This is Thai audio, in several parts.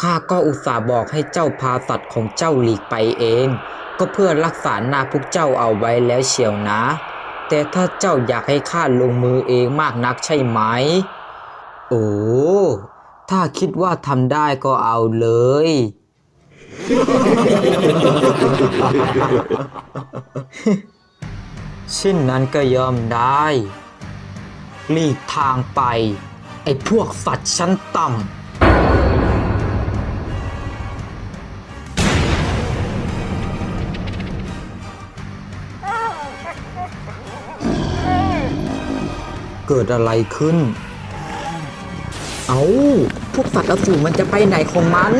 ข้าก็อุตส่าห์บอกให้เจ้าพาสัตว์ของเจ้าหลีกไปเอง ก็เพื่อรักษาหน้าพวกเจ้าเอาไว้แล้วเชียวนะ แต่ถ้าเจ้าอยากให้ข้าลงมือเองมากนักใช่ไหม โอ้ ถ้าคิดว่าทำได้ก็เอาเลย เช่นนั้นก็ยอมได้ หลีกทางไป ไอ้พวกสัตว์ชั้นต่ำ เกิดอะไรขึ้น เอาพวกสัตว์อสูรมันจะไปไหนของมัน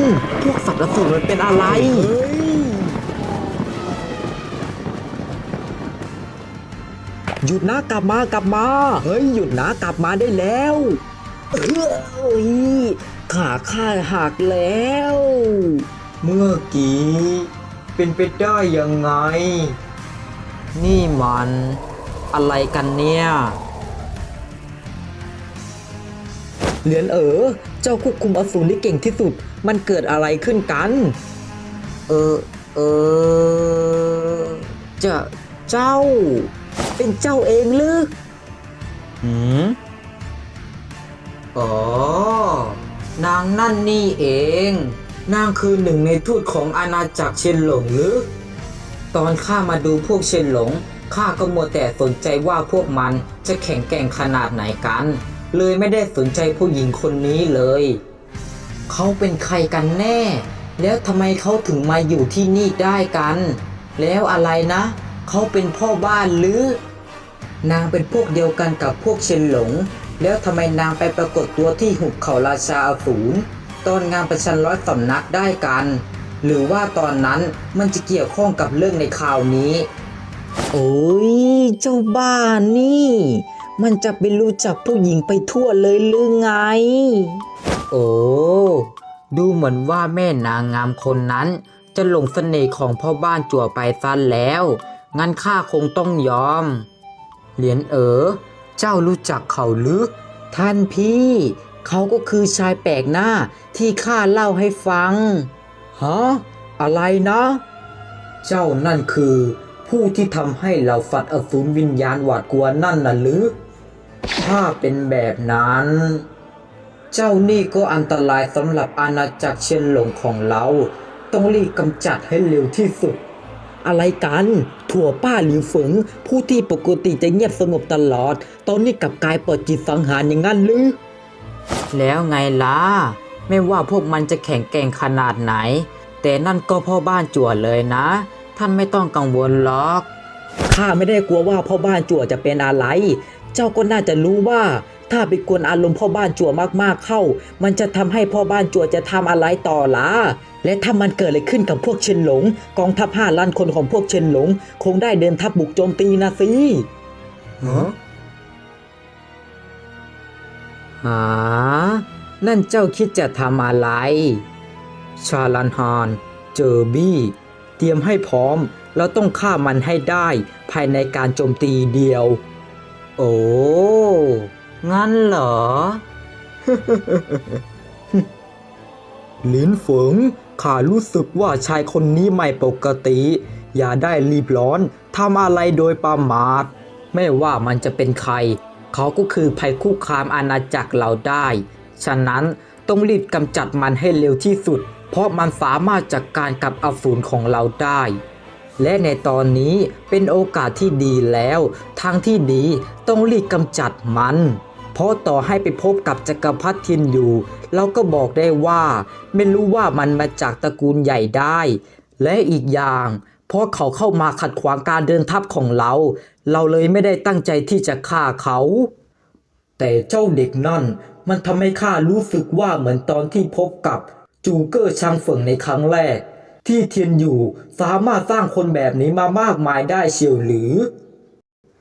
พวกสัตว์อสูรมันเป็นอะไร หยุดนะกลับมากลับมา เฮ้ยหยุดนะกลับมาได้แล้วเอ้ยขาข้าหักแล้ว เมื่อกี้ เป็นไปได้ยังไง นี่มันอะไรกันเนี่ย เหรียญเอ๋อเจ้าควบคุมอสูรได้เก่งที่สุด มันเกิดอะไรขึ้นกัน เออ เออ จะเจ้า เป็นเจ้าเองหรือหืมอ๋อ นางนั่นนี่เอง นางคือหนึ่งในทูตของอาณาจักรเชนหลงหรือ ตอนข้ามาดูพวกเชนหลงข้าก็มัวแต่สนใจว่าพวกมันจะแข็งแกร่งขนาดไหนกัน เลยไม่ได้สนใจผู้หญิงคนนี้เลย เขาเป็นใครกันแน่ แล้วทำไมเขาถึงมาอยู่ที่นี่ได้กัน แล้วอะไรนะ เขาเป็นพ่อบ้านหรือ นางเป็นพวกเดียวกันกับพวกเชนหลง แล้วทำไมนางไปปรากฏตัวที่หุบเขาราชาอสูรตอนงานประชันร้อยสำนักได้กัน หรือว่าตอนนั้นมันจะเกี่ยวข้องกับเรื่องในข่าวนี้ โอ้ยเจ้าบ้านนี่ มันจะไปรู้จักผู้หญิงไปทั่วเลยหรือไง โอ้ ดูเหมือนว่าแม่นางงามคนนั้น จะหลงเสน่ห์ของพ่อบ้านจั่วไปซะแล้ว งั้นข้าคงต้องยอม เหรียญเอ๋อ เจ้ารู้จักเขาหรือท่านพี่ เขาก็คือชายแปลกหน้าที่ข้าเล่าให้ฟัง ฮะ อะไรนะ เจ้านั่นคือผู้ที่ทำให้เหล่าสัตว์อสูรวิญญาณหวาดกลัวนั่นน่ะหรือ ถ้าเป็นแบบนั้น เจ้านี่ก็อันตรายสำหรับอาณาจักรเชียนหลงของเรา ต้องรีบกำจัดให้เร็วที่สุด อะไรกัน ถั่วป้าหลิวฝงผู้ที่ปกติจะเงียบสงบตลอด ตอนนี้กลับกลายเปิดจิตสังหารอย่างนั้นหรือ แล้วไงล่ะ ไม่ว่าพวกมันจะแข็งแกร่งขนาดไหน แต่นั่นก็พ่อบ้านจั่วเลยนะ ท่านไม่ต้องกังวลหรอกข้าไม่ได้กลัวว่าพ่อบ้านจั่วจะเป็นอะไร เจ้าก็น่าจะรู้ว่า ถ้าไปกวนอารมณ์พ่อบ้านจั่วมากๆเข้า มันจะทำให้พ่อบ้านจั่วจะทำอะไรต่อล่ะและถ้ามันเกิดอะไรขึ้นกับพวกเชนหลง กองทัพห้าล้านคนของพวกเชนหลง คงได้เดินทัพบุกโจมตีนะสิฮะหา นั่นเจ้าคิดจะทำอะไร ชาลันฮาน เจอบี้ เตรียมให้พร้อม เราต้องฆ่ามันให้ได้ ภายในการโจมตีเดียว โอ้ งั้นเหรอ ลินฝงข้ารู้สึกว่าชายคนนี้ไม่ปกติ อย่าได้รีบร้อนทำอะไรโดยประมาท ไม่ว่ามันจะเป็นใคร เขาก็คือภัยคุกคามอาณาจักรเราได้ ฉะนั้นต้องรีบกำจัดมันให้เร็วที่สุด เพราะมันสามารถจัดกการกับอสูรของเราได้ และในตอนนี้เป็นโอกาสที่ดีแล้ว ทางที่ดีต้องรีบกำจัดมัน เพราะต่อให้ไปพบกับจักรพรรดิทินอยู่ เราก็บอกได้ว่า ไม่รู้ว่ามันมาจากตระกูลใหญ่ได้ และอีกอย่างเพราะเขาเข้ามาขัดขวางการเดินทัพของเรา เราเลยไม่ได้ตั้งใจที่จะฆ่าเขา แต่เจ้าเด็กนั่น มันทำให้ข้ารู้สึกว่าเหมือนตอนที่พบกับจูเกอร์ชางเฟิงในครั้งแรก ที่เทียนอยู่สามารถสร้างคนแบบนี้มามากมายได้เชียวหรือ